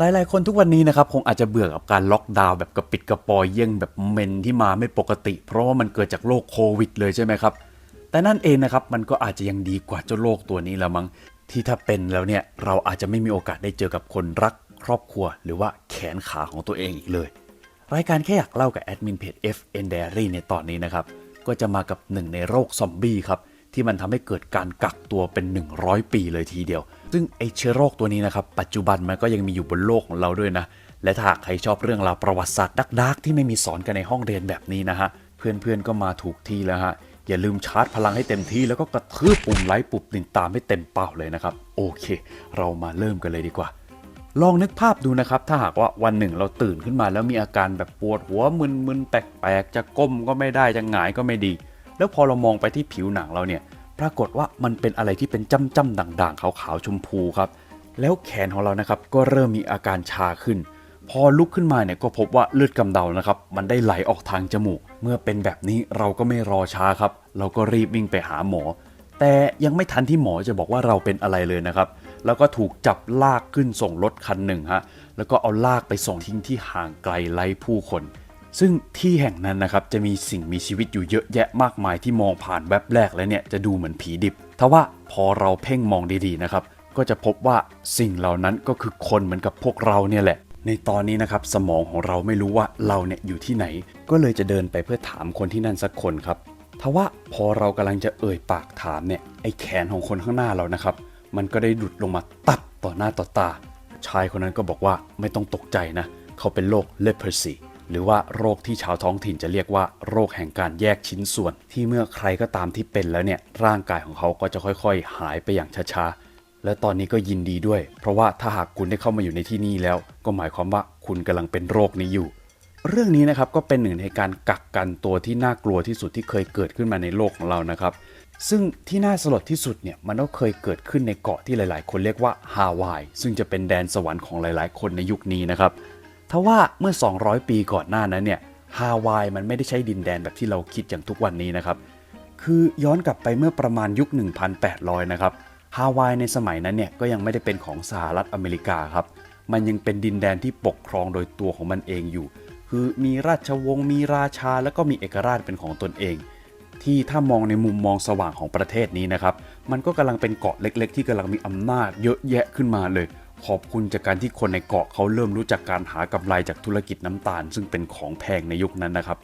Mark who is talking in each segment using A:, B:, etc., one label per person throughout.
A: หลายๆ คนทุกวันนี้นะครับคงอาจจะเบื่อกับการล็อกดาวน์แบบกระปิดกระปอยเยี่ยงแบบเมนที่มาไม่ปกติ เพราะว่ามันเกิดจากโรคโควิดเลยใช่ไหมครับ แต่นั่นเองนะครับมันก็อาจจะยังดีกว่าเจ้าโรคตัวนี้ละมั้งที่ถ้าเป็นแล้วเนี่ยเราอาจจะไม่มีโอกาสได้เจอกับคนรักครอบครัว หรือว่าแขนขาของตัวเองอีกเลย รายการแค่อยากเล่ากับแอดมินเพจ FN Diary ในตอนนี้นะครับก็จะมากับหนึ่งในโรคซอมบี้ครับที่มันทำให้เกิดการกักตัวเป็น 100 ปีเลยทีเดียว ซึ่งไอเชื้อโรคตัวนี้นะครับ ปัจจุบันมันก็ยังมีอยู่บนโลกของเราด้วยนะ และถ้าใครชอบเรื่องราวประวัติศาสตร์ดักๆ ที่ไม่มีสอนกันในห้องเรียนแบบนี้นะฮะ เพื่อนๆก็มาถูกที่แล้วฮะ อย่าลืมชาร์จพลังให้เต็มที่แล้วก็กระทืบปุ่มไลค์ปุ่มติดตามให้เต็มเป้าเลยนะครับ โอเค เรามาเริ่มกันเลยดีกว่า ลองนึกภาพดูนะครับ ถ้าหากว่าวันหนึ่งเราตื่นขึ้นมาแล้วมีอาการแบบปวดหัวมึนๆแปลกๆ จะก้มก็ไม่ได้จะหงายก็ไม่ดี แล้วพอเรามองไปที่ผิวหนังเราเนี่ย ปรากฏว่ามันเป็นอะไรที่เป็นจ้ำๆด่างๆ ขาวๆชมพูครับ แล้วแขนของเรานะครับก็เริ่มมีอาการชาขึ้น พอลุกขึ้นมาเนี่ยก็พบว่าเลือดกำเดานะครับ มันได้ไหลออกทางจมูก เมื่อเป็นแบบนี้เราก็ไม่รอช้าครับ เราก็รีบวิ่งไปหาหมอ แต่ยังไม่ทันที่หมอจะบอกว่าเราเป็นอะไรเลยนะครับ แล้วก็ถูกจับลากขึ้นส่งรถคันหนึ่งฮะแล้วก็เอาลากไปส่งทิ้งที่ห่างไกลไร้ผู้คน ซึ่งที่แห่งนั้นนะครับจะมีสิ่งมีชีวิตอยู่เยอะแยะมากมายที่มองผ่านแวบแรกแล้วเนี่ยจะดูเหมือนผีดิบทว่าพอเราเพ่งมองดีๆนะครับก็จะพบว่าสิ่งเหล่านั้นก็คือคนเหมือนกับพวกเราเนี่ยแหละ ในตอนนี้นะครับสมองของเราไม่รู้ว่าเราเนี่ยอยู่ที่ไหน ก็เลยจะเดินไปเพื่อถามคนที่นั่นสักคนครับทว่าพอเรากำลังจะเอ่ยปากถามเนี่ยไอ้แขนของคนข้างหน้าเรานะครับ มันก็ได้หลุดลงมาตับต่อหน้าต่อตา ชายคนนั้นก็บอกว่าไม่ต้องตกใจนะ เขาเป็นโรค leprosy หรือว่าโรคที่ชาวท้องถิ่นจะเรียกว่าโรคแห่งการแยกชิ้นส่วน ที่เมื่อใครก็ตามที่เป็นแล้วเนี่ยร่างกายของเขาก็จะค่อยๆ หายไปอย่างช้าๆ และตอนนี้ก็ยินดีด้วย เพราะว่าถ้าหากคุณได้เข้ามาอยู่ในที่นี่แล้ว ก็หมายความว่าคุณกำลังเป็นโรคนี้อยู่ เรื่องนี้นะครับก็เป็นหนึ่งในการกักกันตัวที่น่ากลัวที่สุดที่เคยเกิดขึ้นมาในโลกของเรานะครับซึ่งที่น่าสลดที่สุดเนี่ยมันก็เคยเกิดขึ้นในเกาะที่หลาย ๆ คนเรียกว่าฮาวาย ซึ่งจะเป็นแดนสวรรค์ของหลาย ๆ คนในยุคนี้นะครับ ทว่าเมื่อ 200 ปีก่อนหน้านั้นเนี่ยฮาวายมันไม่ได้ใช้ดินแดนแบบที่เราคิดอย่างทุกวันนี้นะครับ คือย้อนกลับไปเมื่อประมาณยุค 1,800 นะครับฮาวายในสมัยนั้นเนี่ยก็ยังไม่ได้เป็นของสหรัฐอเมริกาครับ มันยังเป็นดินแดนที่ปกครองโดยตัวของมันเองอยู่ คือมีราชวงศ์มีราชาแล้วก็มีเอกราชเป็นของตนเอง ที่ถ้ามองในมุมมองสว่างของประเทศนี้นะครับ มันก็กำลังเป็นเกาะเล็ก ๆ ที่กำลังมีอำนาจเยอะแยะขึ้นมาเลย ขอบคุณจากการที่คนในเกาะเขาเริ่มรู้จักการหากำไรจากธุรกิจน้ำตาล ซึ่งเป็นของแพงในยุคนั้นนะครับ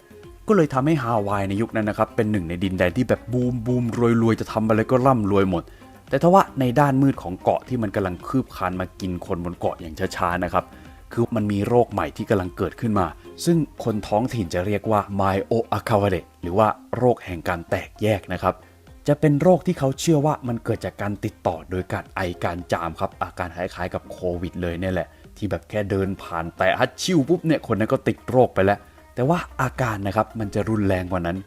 A: ก็เลยทำให้ฮาวายในยุคนั้นนะครับเป็นหนึ่งในดินแดนที่แบบบูมบูมรวยรวยจะทำอะไรก็ร่ำรวยหมด แต่ทว่าในด้านมืดของเกาะที่มันกำลังคืบคานมากินคนบนเกาะอย่างช้าๆนะครับคือมันมีโรคใหม่ที่กำลังเกิดขึ้นมา ซึ่งคนท้องถิ่นจะเรียกว่า m y o a k a w a r e หรือว่าโรคแห่งการแตกแยกนะครับ จะเป็นโรคที่เขาเชื่อว่ามันเกิดจากการติดต่อโดยการไอการจามครับ อาการคล้ายๆกับโควิดเลยเนี่ยแหละ ที่แบบแค่เดินผ่านแต่ฮัดชิวปุ๊บเนี่ยคนนั้นก็ติดโรคไปแล้ว แต่ว่าอาการนะครับมันจะรุนแรงกว่านั้น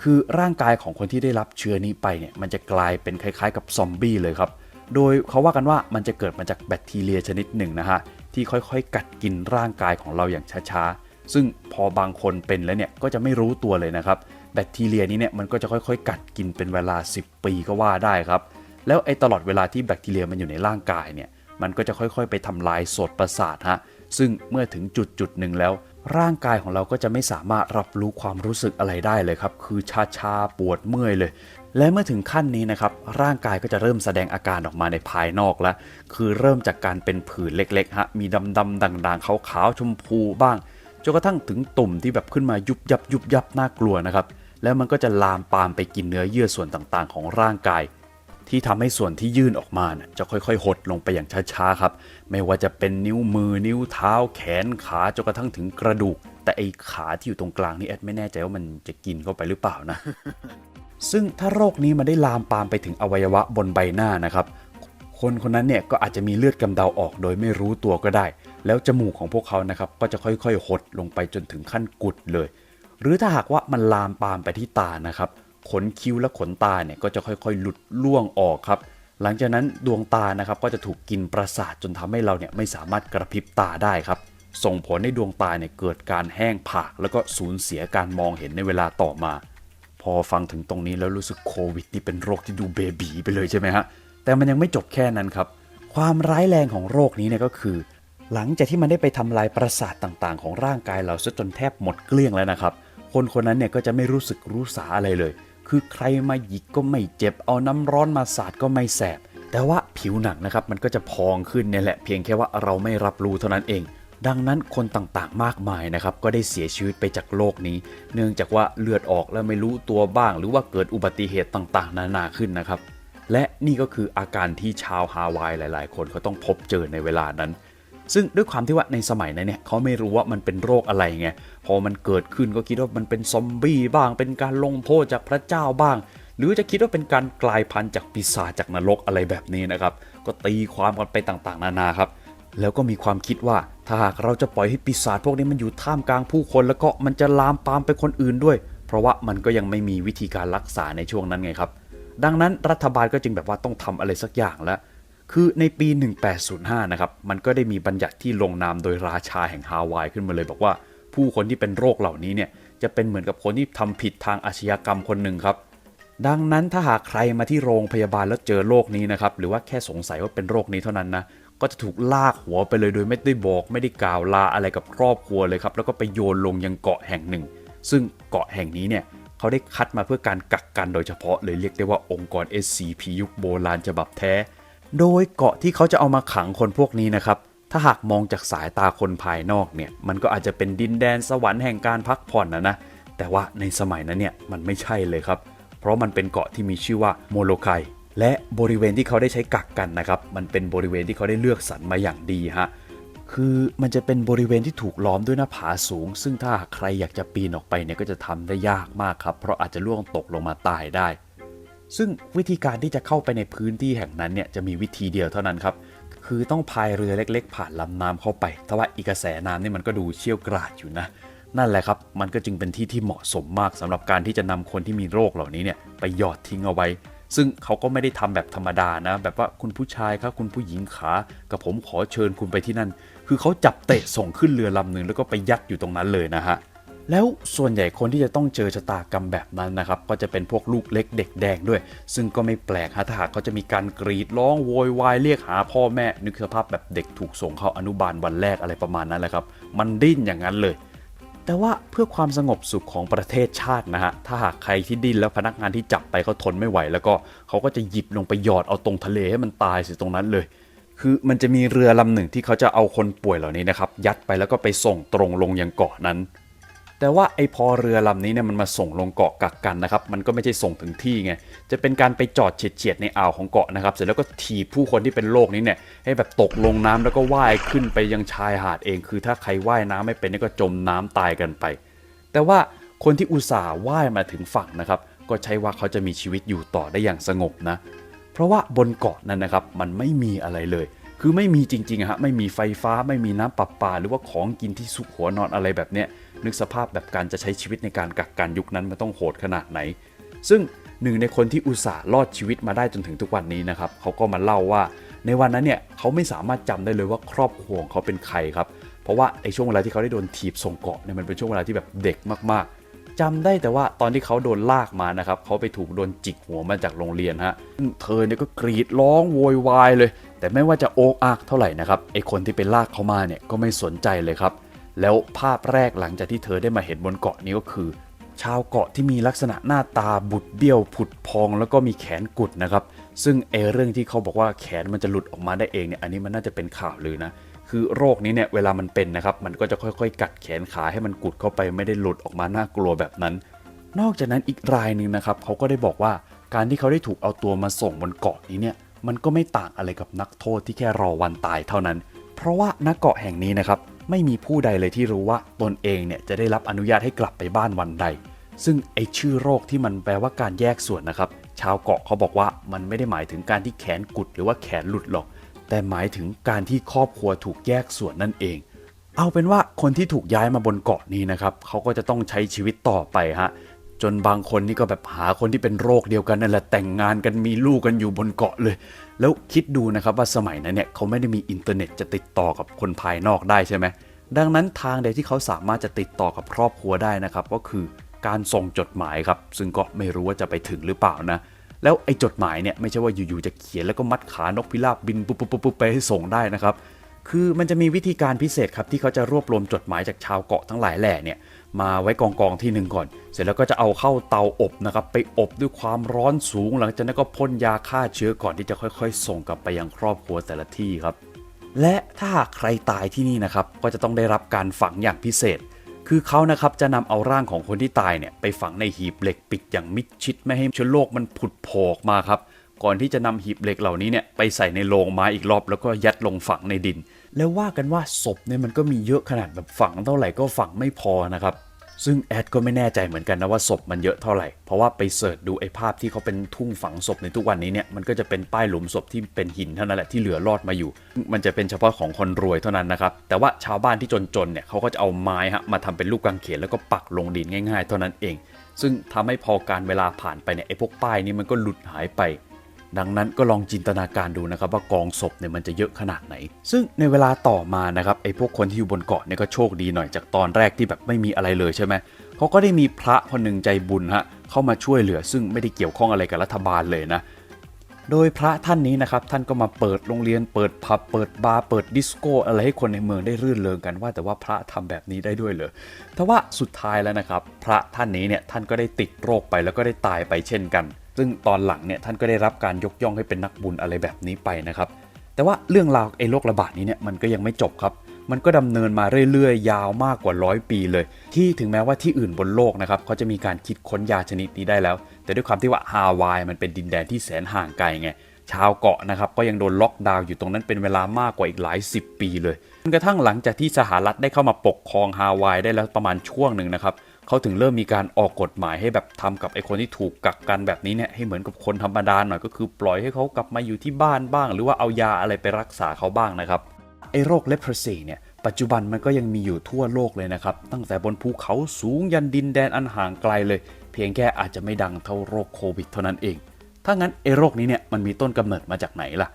A: คือร่างกายของคนที่ได้รับเชื้อนี้ไปเนี่ยมันจะกลายเป็นคล้ายๆ กับซอมบี้เลยครับ โดยเขาว่ากันว่ามันจะเกิดมาจากแบคทีเรียชนิดหนึ่งนะฮะที่ค่อยๆ กัดกินร่างกายของเราอย่างช้าๆซึ่งพอบางคนเป็นแล้วเนี่ยก็จะไม่รู้ตัวเลยนะครับ แบคทีเรียนี้เนี่ยมันก็จะค่อยๆ กัดกินเป็นเวลา 10 ปีก็ว่าได้ครับ แล้วไอ้ตลอดเวลาที่แบคทีเรียมันอยู่ในร่างกายเนี่ยมันก็จะค่อยๆ ไปทำลายโสตประสาทฮะซึ่งเมื่อถึงจุดจุดหนึ่งแล้ว ร่างกายของเราก็จะไม่สามารถรับรู้ความรู้สึกอะไรได้เลยครับ คือชาชาปวดเมื่อยเลย และเมื่อถึงขั้นนี้นะครับ ร่างกายก็จะเริ่มแสดงอาการออกมาในภายนอกแล้ว คือเริ่มจากการเป็นผื่นเล็กๆฮะมีดำๆด่างๆขาวๆชมพูบ้างจนกระทั่งถึงตุ่มที่แบบขึ้นมายุบยับยุบยับน่ากลัวนะครับ แล้วมันก็จะลามปามไปกินเนื้อเยื่อส่วนต่างๆ ของร่างกาย ที่ทำให้ส่วนที่ยื่นออกมาจะค่อยๆ หดลงไปอย่างช้าๆครับ ไม่ว่าจะเป็นนิ้วมือนิ้วเท้า แขนขาจนกระทั่งถึงกระดูก แต่ไอ้ขาที่อยู่ตรงกลางนี่แอดไม่แน่ใจว่ามันจะกินเข้าไปหรือเปล่านะ ซึ่งถ้าโรคนี้มันได้ลามปามไปถึงอวัยวะบนใบหน้านะครับคนคนนั้นเนี่ยก็อาจจะมีเลือดกำเดาออกโดยไม่รู้ตัวก็ได้ แล้วจมูกของพวกเขานะครับก็จะค่อยๆหดลงไปจนถึงขั้นกุดเลย หรือถ้าหากว่ามันลามปามไปที่ตานะครับ ขนคิ้วและขนตาเนี่ยก็จะค่อยๆ หลุดล่วงออกครับ หลังจากนั้นดวงตานะครับก็จะถูกกินประสาทจนทำให้เราเนี่ยไม่สามารถกระพริบตาได้ครับ ส่งผลให้ดวงตาเนี่ยเกิดการแห้งผาก แล้วก็สูญเสียการมองเห็นในเวลาต่อมา พอฟังถึงตรงนี้แล้วรู้สึกโควิดนี่เป็นโรคที่ดูเบบีไปเลยใช่ไหมฮะแต่มันยังไม่จบแค่นั้นครับ ความร้ายแรงของโรคนี้เนี่ยก็คือ หลังจากที่มันได้ไปทำลายประสาทต่างๆ ของร่างกายเราซะจนแทบหมดเกลี้ยงแล้วนะครับ คนคนนั้นเนี่ยก็จะไม่รู้สึกรู้สาอะไรเลย คือใครมาหยิกก็ไม่เจ็บ เอาน้ำร้อนมาสาดก็ไม่แสบ แต่ว่าผิวหนังนะครับมันก็จะพองขึ้นเนี่ยแหละ เพียงแค่ว่าเราไม่รับรู้เท่านั้นเอง ดังนั้นคนต่างๆมากมายนะครับก็ได้เสียชีวิตไปจากโลกนี้ เนื่องจากว่าเลือดออกแล้วไม่รู้ตัวบ้าง หรือว่าเกิดอุบัติเหตุต่างๆ นานาขึ้นนะครับและนี่ก็คืออาการที่ชาวฮาวายหลาย ๆ คนเขาต้องพบเจอในเวลานั้น ซึ่งด้วยความที่ว่าในสมัยนั้นเนี่ยเขาไม่รู้ว่ามันเป็นโรคอะไรไงพอมันเกิดขึ้นก็คิดว่ามันเป็นซอมบี้บ้าง เป็นการลงโทษจากพระเจ้าบ้าง หรือจะคิดว่าเป็นการกลายพันธุ์จากปีศาจจากนรกอะไรแบบนี้นะครับก็ตีความกันไปต่างๆ นานาครับแล้วก็มีความคิดว่าถ้าหากเราจะปล่อยให้ปีศาจพวกนี้มันอยู่ท่ามกลางผู้คนแล้วก็มันจะลามปามไปคนอื่นด้วย เพราะว่ามันก็ยังไม่มีวิธีการรักษาในช่วงนั้นไงครับ ดังนั้นรัฐบาลก็จึงแบบว่าต้องทำอะไรสักอย่างแล้ว คือในปี 1805 นะครับ มันก็ได้มีบัญญัติที่ลงนามโดยราชาแห่งฮาวายขึ้นมาเลยบอกว่า ผู้คนที่เป็นโรคเหล่านี้เนี่ยจะเป็นเหมือนกับคนที่ทำผิดทางอาชญากรรมคนหนึ่งครับ ดังนั้นถ้าหากใครมาที่โรงพยาบาลแล้วเจอโรคนี้นะครับ หรือว่าแค่สงสัยว่าเป็นโรคนี้เท่านั้นนะ ก็จะถูกลากหัวไปเลยโดยไม่ได้บอก ไม่ได้กล่าวลาอะไรกับครอบครัวเลยครับ แล้วก็ไปโยนลงยังเกาะแห่งหนึ่ง ซึ่งเกาะแห่งนี้เนี่ยเขาได้คัดมาเพื่อการกักกันโดยเฉพาะเลยเรียกได้ว่าองค์กร SCP ยุคโบราณฉบับแท้ โดยเกาะที่เขาจะเอามาขังคนพวกนี้นะครับ ถ้าหากมองจากสายตาคนภายนอกเนี่ย มันก็อาจจะเป็นดินแดนสวรรค์แห่งการพักผ่อนนะนะ แต่ว่าในสมัยนั้นเนี่ยมันไม่ใช่เลยครับ เพราะมันเป็นเกาะที่มีชื่อว่าโมโลไคและบริเวณที่เขาได้ใช้กักกันนะครับ มันเป็นบริเวณที่เขาได้เลือกสรรมาอย่างดีฮะ คือมันจะเป็นบริเวณที่ถูกล้อมด้วยหน้าผาสูง ซึ่งถ้าใครอยากจะปีนออกไปเนี่ยก็จะทำได้ยากมากครับ เพราะอาจจะล่วงตกลงมาตายได้ ซึ่งวิธีการที่จะเข้าไปในพื้นที่แห่งนั้นเนี่ยจะมีวิธีเดียวเท่านั้นครับ คือต้องพายเรือเล็กๆ ผ่านลำน้ำเข้าไปแต่ว่าอีกระแสน้ำนี่มันก็ดูเชี่ยวกราดอยู่นะ นั่นแหละครับ มันก็จึงเป็นที่ที่เหมาะสมมากสำหรับการที่จะนำคนที่มีโรคเหล่านี้เนี่ยไปหยอดทิ้งเอาไว้ ซึ่งเขาก็ไม่ได้ทำแบบธรรมดานะ แบบว่าคุณผู้ชายครับคุณผู้หญิงขากับผมขอเชิญคุณไปที่นั่น คือเขาจับเตะส่งขึ้นเรือลำหนึ่งแล้วก็ไปยัดอยู่ตรงนั้นเลยนะฮะ แล้วส่วนใหญ่คนที่จะต้องเจอชะตากรรมแบบนั้นนะครับ ก็จะเป็นพวกลูกเล็กเด็กแดงด้วย ซึ่งก็ไม่แปลกฮะถ้าหากเขาจะมีการกรีดร้องโวยวายเรียกหาพ่อแม่นึกสภาพแบบเด็กถูกส่งเข้าอนุบาลวันแรกอะไรประมาณนั้นแหละครับ มันดิ้นอย่างนั้นเลย แต่ว่าเพื่อความสงบสุขของประเทศชาตินะฮะถ้าหากใครที่ดิ้นแล้วพนักงานที่จับไปเขาทนไม่ไหว แล้วก็เขาก็จะหยิบลงไปหยอดเอาตรงทะเลให้มันตายสิตรงนั้นเลยคือมันจะมีเรือลำหนึ่งที่เขาจะเอาคนป่วยเหล่านี้นะครับ ยัดไปแล้วก็ไปส่งตรงลงยังเกาะนั้น แต่ว่าไอพอเรือลำนี้เนี่ยมันมาส่งลงเกาะกักกันนะครับ มันก็ไม่ใช่ส่งถึงที่ไง จะเป็นการไปจอดเฉียดๆในอ่าวของเกาะนะครับ เสร็จแล้วก็ถีบผู้คนที่เป็นโรคนี้เนี่ยให้แบบตกลงน้ำแล้วก็ว่ายขึ้นไปยังชายหาดเอง คือถ้าใครว่ายน้ำไม่เป็นเนี่ยก็จมน้ำตายกันไป แต่ว่าคนที่อุตส่าห์ว่ายมาถึงฝั่งนะครับ ก็ใช่ว่าเขาจะมีชีวิตอยู่ต่อได้อย่างสงบนะ เพราะว่าบนเกาะนั้นนะครับมันไม่มีอะไรเลยคือไม่มีจริงๆฮะไม่มีไฟฟ้าไม่มีน้ำประปา หรือว่าของกินที่สุกหัวนอนอะไรแบบเนี้ย นึกสภาพแบบการจะใช้ชีวิตในการกักกันยุคนั้นมันต้องโหดขนาดไหน ซึ่งหนึ่งในคนที่อุตส่าห์รอดชีวิตมาได้จนถึงทุกวันนี้นะครับเขาก็มาเล่าว่า ในวันนั้นเนี่ยเขาไม่สามารถจำได้เลยว่าครอบครัวของเขาเป็นใครครับ เพราะว่าไอ้ช่วงเวลาที่เขาได้โดนถีบส่งเกาะเนี่ยมันเป็นช่วงเวลาที่แบบเด็กมากๆจำได้แต่ว่าตอนที่เขาโดนลากมานะครับเขาไปถูกโดนจิกหัวมาจากโรงเรียนฮะเธอเนี่ยก็กรีดร้องโวยวายเลย แต่ไม่ว่าจะโอกอักเท่าไหร่นะครับไอ้คนที่ไปลากเขามาเนี่ยก็ไม่สนใจเลยครับ แล้วภาพแรกหลังจากที่เธอได้มาเห็นบนเกาะนี้ก็คือ ชาวเกาะที่มีลักษณะหน้าตาบุดเบี้ยวผุดพองแล้วก็มีแขนกุดนะครับ ซึ่งเอเรื่องที่เขาบอกว่าแขนมันจะหลุดออกมาได้เองเนี่ยอันนี้มันน่าจะเป็นข่าวลือนะคือโรคนี้เนี่ยเวลามันเป็นนะครับ มันก็จะค่อยๆ กัดแขนขาให้มันกุดเข้าไปไม่ได้หลุดออกมาน่ากลัวแบบนั้น นอกจากนั้นอีกรายหนึ่งนะครับเขาก็ได้บอกว่าการที่เขาได้ถูกเอาตัวมาส่งบนเกาะนี้เนี่ยมันก็ไม่ต่างอะไรกับนักโทษที่แค่รอวันตายเท่านั้น เพราะว่าณเกาะแห่งนี้นะครับ ไม่มีผู้ใดเลยที่รู้ว่าตนเองเนี่ยจะได้รับอนุญาตให้กลับไปบ้านวันใด ซึ่งไอชื่อโรคที่มันแปลว่าการแยกส่วนนะครับ ชาวเกาะเขาบอกว่ามันไม่ได้หมายถึงการที่แขนกุดหรือว่าแขนหลุดหรอก แต่หมายถึงการที่ครอบครัวถูกแยกส่วนนั่นเอง เอาเป็นว่าคนที่ถูกย้ายมาบนเกาะนี้นะครับเขาก็จะต้องใช้ชีวิตต่อไปฮะจนบางคนนี่ก็แบบหาคนที่เป็นโรคเดียวกันนั่นแหละแต่งงานกันมีลูกกันอยู่บนเกาะเลย แล้วคิดดูนะครับว่าสมัยนั้นเนี่ยเขาไม่ได้มีอินเทอร์เน็ตจะติดต่อกับคนภายนอกได้ใช่ไหมดังนั้นทางเดียวที่เขาสามารถจะติดต่อกับครอบครัวได้นะครับ ก็คือการส่งจดหมายครับ ซึ่งก็ไม่รู้ว่าจะไปถึงหรือเปล่านะ แล้วไอ้จดหมายเนี่ยไม่ใช่ว่าอยู่ๆจะเขียนแล้วก็มัดขานกพิราบบินปุ๊บปุ๊บปุ๊บไปให้ส่งได้นะครับ คือมันจะมีวิธีการพิเศษครับที่เขาจะรวบรวมจดหมายจากชาวเกาะทั้งหลายแหล่เนี่ย มาไว้กองกองๆที่หนึ่งก่อน เสร็จแล้วก็จะเอาเข้าเตาอบนะครับ ไปอบด้วยความร้อนสูง หลังจากนั้นก็พ่นยาฆ่าเชื้อก่อนที่จะค่อย ๆ ส่งกลับไปยังครอบครัวแต่ละที่ครับ และถ้าหากใครตายที่นี่นะครับ ก็จะต้องได้รับการฝังอย่างพิเศษ คือเขานะครับจะนำเอาร่างของคนที่ตายเนี่ยไปฝังในหีบเหล็กปิดอย่างมิดชิดไม่ให้เชื้อโรคมันผุดโผล่มาครับ ก่อนที่จะนำหีบเหล็กเหล่านี้เนี่ยไปใส่ในโลงไม้อีกรอบแล้วก็ยัดลงฝังในดิน แล้วว่ากันว่าศพเนี่ยมันก็มีเยอะขนาดแบบฝังเท่าไหร่ก็ฝังไม่พอนะครับ ซึ่งแอดก็ไม่แน่ใจเหมือนกันนะว่าศพมันเยอะเท่าไหร่ เพราะว่าไปเสิร์ชดูไอ้ภาพที่เขาเป็นทุ่งฝังศพในทุกวันนี้เนี่ยมันก็จะเป็นป้ายหลุมศพที่เป็นหินเท่านั้นแหละที่เหลือรอดมาอยู่ มันจะเป็นเฉพาะของคนรวยเท่านั้นนะครับ แต่ว่าชาวบ้านที่จนๆเนี่ยเขาก็จะเอาไม้ฮะมาทำเป็นลูกกางเขนแล้วก็ปักลงดินง่าย ๆ เท่านั้นเอง ซึ่งทำให้พอการเวลาผ่านไปเนี่ยไอ้พวกป้ายนี้มันก็หลุดหายไป ดังนั้นก็ลองจินตนาการดูนะครับว่ากองศพเนี่ยมันจะเยอะขนาดไหน ซึ่งในเวลาต่อมานะครับไอ้พวกคนที่อยู่บนเกาะเนี่ยก็โชคดีหน่อยจากตอนแรกที่แบบไม่มีอะไรเลยใช่ไหมเขาก็ได้มีพระคนหนึ่งใจบุญฮะเข้ามาช่วยเหลือ ซึ่งไม่ได้เกี่ยวข้องอะไรกับรัฐบาลเลยนะโดยพระท่านนี้นะครับท่านก็มาเปิดโรงเรียนเปิดผับเปิดบาร์เปิดดิสโก้อะไรให้คนในเมืองได้รื่นเริงกันว่า แต่ว่าพระทำแบบนี้ได้ด้วยเหรอแต่ว่าสุดท้ายแล้วนะครับ พระท่านนี้เนี่ยท่านก็ได้ติดโรคไปแล้วก็ได้ตายไปเช่นกัน ซึ่งตอนหลังเนี่ยท่านก็ได้รับการยกย่องให้เป็นนักบุญอะไรแบบนี้ไปนะครับ แต่ว่าเรื่องราวไอ้โรคระบาดนี้เนี่ยมันก็ยังไม่จบครับ มันก็ดำเนินมาเรื่อยๆ ยาวมากกว่าร้อยปีเลย ที่ถึงแม้ว่าที่อื่นบนโลกนะครับเขาจะมีการคิดค้นยาชนิดนี้ได้แล้ว แต่ด้วยความที่ว่าฮาวายมันเป็นดินแดนที่แสนห่างไกลไงชาวเกาะนะครับก็ยังโดนล็อกดาวน์อยู่ตรงนั้นเป็นเวลามากกว่าอีกหลายสิบปีเลยจนกระทั่งหลังจากที่สหรัฐได้เข้ามาปกครองฮาวายได้แล้วประมาณช่วงหนึ่งนะครับ เขาถึงเริ่มมีการออกกฎหมายให้แบบทำกับไอ้คนที่ถูกกักกันแบบนี้เนี่ยให้เหมือนกับคนธรรมดาหน่อยก็คือปล่อยให้เขากลับมาอยู่ที่บ้านบ้าง หรือว่าเอายาอะไรไปรักษาเขาบ้างนะครับไอ้โรคเลปรซีเนี่ยปัจจุบันมันก็ยังมีอยู่ทั่วโลกเลยนะครับ ตั้งแต่บนภูเขาสูงยันดินแดนอันห่างไกลเลย เพียงแค่อาจจะไม่ดังเท่าโรคโควิดเท่านั้นเอง ถ้างั้นไอ้โรคนี้เนี่ยมันมีต้นกำเนิดมาจากไหนล่ะ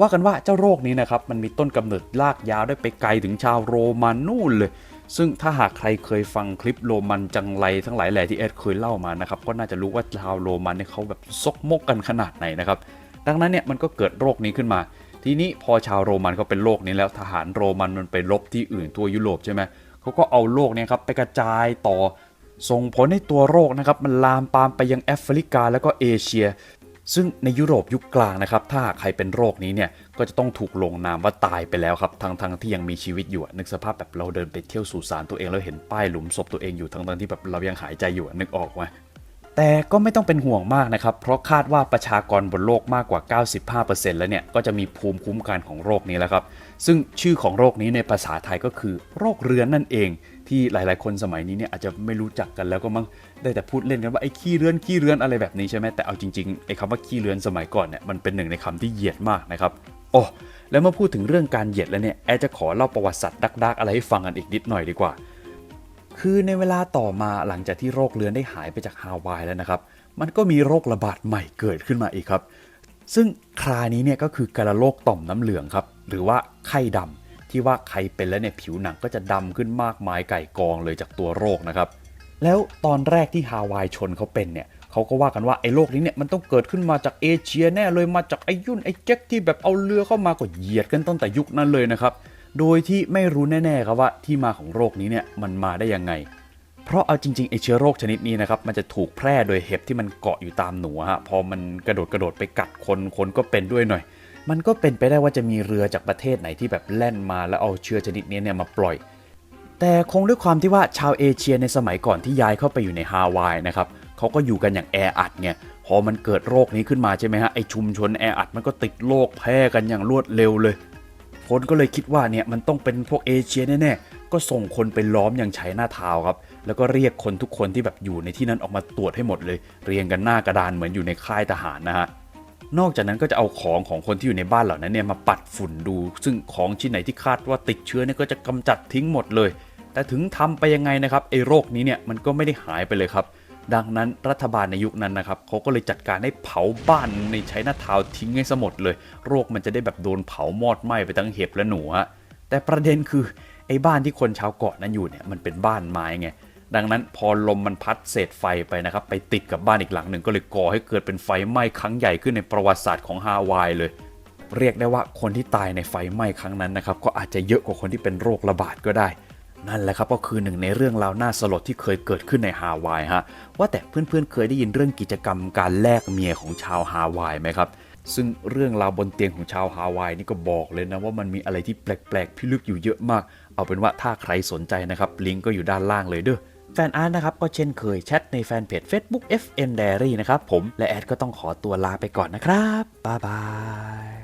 A: ว่ากันว่าเจ้าโรคนี้นะครับมันมีต้นกำเนิดลากยาวได้ไปไกลถึงชาวโรมันนู่นเลย ซึ่งถ้าหากใครเคยฟังคลิปโรมันจังไรทั้งหลายแหล่ที่แอดเคยเล่ามานะครับก็น่าจะรู้ว่าชาวโรมันเนี่ยเขาแบบซกมกกันขนาดไหนนะครับดังนั้นเนี่ยมันก็เกิดโรคนี้ขึ้นมา ทีนี้พอชาวโรมันเขาเป็นโรคนี้แล้วทหารโรมันมันไปรบที่อื่นทั่วยุโรปใช่ไหมเขาก็เอาโรคเนี่ยครับไปกระจายต่อส่งผลให้ตัวโรคนะครับมันลามปามไปยังแอฟริกาแล้วก็เอเชีย ซึ่งในยุโรปยุคกลางนะครับ ถ้าใครเป็นโรคนี้เนี่ยก็จะต้องถูกลงนามว่าตายไปแล้วครับทั้งทั้งที่ยังมีชีวิตอยู่นึกสภาพแบบเราเดินไปเที่ยวสุสานตัวเองแล้วเห็นป้ายหลุมศพตัวเองอยู่ทั้งทั้งที่แบบเรายังหายใจอยู่นึกออกไหมแต่ก็ไม่ต้องเป็นห่วงมากนะครับ เพราะคาดว่าประชากรบนโลกมากกว่า 95%แล้วเนี่ย ก็จะมีภูมิคุ้มกันของโรคนี้แล้วครับ ซึ่งชื่อของโรคนี้ในภาษาไทยก็คือ โรคเรื้อนนั่นเอง ที่หลาย ๆ คนสมัยนี้เนี่ยอาจจะไม่รู้จักกันแล้วก็มั้งได้แต่พูดเล่นกันว่าไอ้ขี้เรื้อนขี้เรื้อนอะไรแบบนี้ใช่ไหมแต่เอาจริงๆไอ้คำว่าขี้เรื้อนสมัยก่อนเนี่ยมันเป็นหนึ่งในคำที่เหยียดมากนะครับโอ้แล้วเมื่อพูดถึงเรื่องการเหยียดแล้วเนี่ยแอร์จะขอเล่าประวัติศาสตร์ดักๆอะไรให้ฟังกันอีกนิดหน่อยดีกว่า คือในเวลาต่อมาหลังจากที่โรคเรื้อนได้หายไปจากฮาวายแล้วนะครับมันก็มีโรคระบาดใหม่เกิดขึ้นมาอีกครับ ซึ่งคราวนี้เนี่ยก็คือการะโรคต่อมน้ำเหลืองครับหรือว่าไข้ดำ ที่ว่าใครเป็นแล้วเนี่ยผิวหนังก็จะดำขึ้นมากมายไก่กองเลยจากตัวโรคนะครับ แล้วตอนแรกที่ฮาวายชนเขาเป็นเนี่ยเขาก็ว่ากันว่าไอ้โรคนี้เนี่ยมันต้องเกิดขึ้นมาจากเอเชียแน่เลยมาจากไอ้ยุ่นไอ้แจ็คที่แบบเอาเรือเข้ามาก็เหยียดกันตั้งแต่ยุคนั้นเลยนะครับ โดยที่ไม่รู้แน่ๆครับว่าที่มาของโรคนี้เนี่ยมันมาได้ยังไง เพราะเอาจริงๆไอเชื้อโรคชนิดนี้นะครับมันจะถูกแพร่โดยเห็บที่มันเกาะอยู่ตามหนูฮะพอมันกระโดดกระโดดไปกัดคนคนก็เป็นด้วยหน่อย มันก็เป็นไปได้ว่าจะมีเรือจากประเทศไหนที่แบบแล่นมาแล้วเอาเชื้อชนิดนี้เนี่ยมาปล่อย แต่คงด้วยความที่ว่าชาวเอเชียในสมัยก่อนที่ย้ายเข้าไปอยู่ในฮาวายนะครับเขาก็อยู่กันอย่างแออัดเนี่ยพอมันเกิดโรคนี้ขึ้นมาใช่ไหมฮะไอชุมชนแออัดมันก็ติดโรคแพร่กันอย่างรวดเร็วเลยคนก็เลยคิดว่าเนี่ยมันต้องเป็นพวกเอเชียแน่ๆ ก็ส่งคนไปล้อมอย่างไชน่าทาวครับ แล้วก็เรียกคนทุกคนที่แบบอยู่ในที่นั้นออกมาตรวจให้หมดเลย เรียงกันหน้ากระดานเหมือนอยู่ในค่ายทหารนะฮะ นอกจากนั้นก็จะเอาของของคนที่อยู่ในบ้านเหล่านั้นเนี่ยมาปัดฝุ่นดู ซึ่งของชิ้นไหนที่คาดว่าติดเชื้อเนี่ยก็จะกำจัดทิ้งหมดเลย แต่ถึงทำไปยังไงนะครับไอ้โรคนี้เนี่ยมันก็ไม่ได้หายไปเลยครับ ดังนั้นรัฐบาลในยุคนั้นนะครับเขาก็เลยจัดการให้เผาบ้านในไชน่าทาวทิ้งให้สมดเลย โรคมันจะได้แบบโดนเผามอดไหม้ไปทั้งเห็บและหนูฮะแต่ประเด็นคือไอ้บ้านที่คนชาวเกาะนั้นอยู่เนี่ยมันเป็นบ้านไม้ไง ดังนั้นพอลมมันพัดเศษไฟไปนะครับ ไปติดกับบ้านอีกหลังหนึ่งก็เลยก่อให้เกิดเป็นไฟไหม้ครั้งใหญ่ขึ้นในประวัติศาสตร์ของฮาวายเลย เรียกได้ว่าคนที่ตายในไฟไหม้ครั้งนั้นนะครับ ก็อาจจะเยอะกว่าคนที่เป็นโรคระบาดก็ได้ นั่นแหละครับก็คือหนึ่งในเรื่องราวน่าสลดที่เคยเกิดขึ้นในฮาวายฮะว่าแต่เพื่อนๆเคยได้ยินเรื่องกิจกรรมการแลกเมียของชาวฮาวายไหมครับซึ่งเรื่องราวบนเตียงของชาวฮาวายนี่ก็บอกเลยนะว่ามันมีอะไรที่แปลกๆพิลึกอยู่เยอะมาก เอาเป็นว่าถ้าใครสนใจนะครับ ลิงก์ก็อยู่ด้านล่างเลยเด้อ แฟนอาร์ตนะครับก็เช่นเคยแชทในแฟนเพจ Facebook FN Diary นะครับผมและแอดก็ต้องขอตัวลาไปก่อนนะครับบ๊ายบาย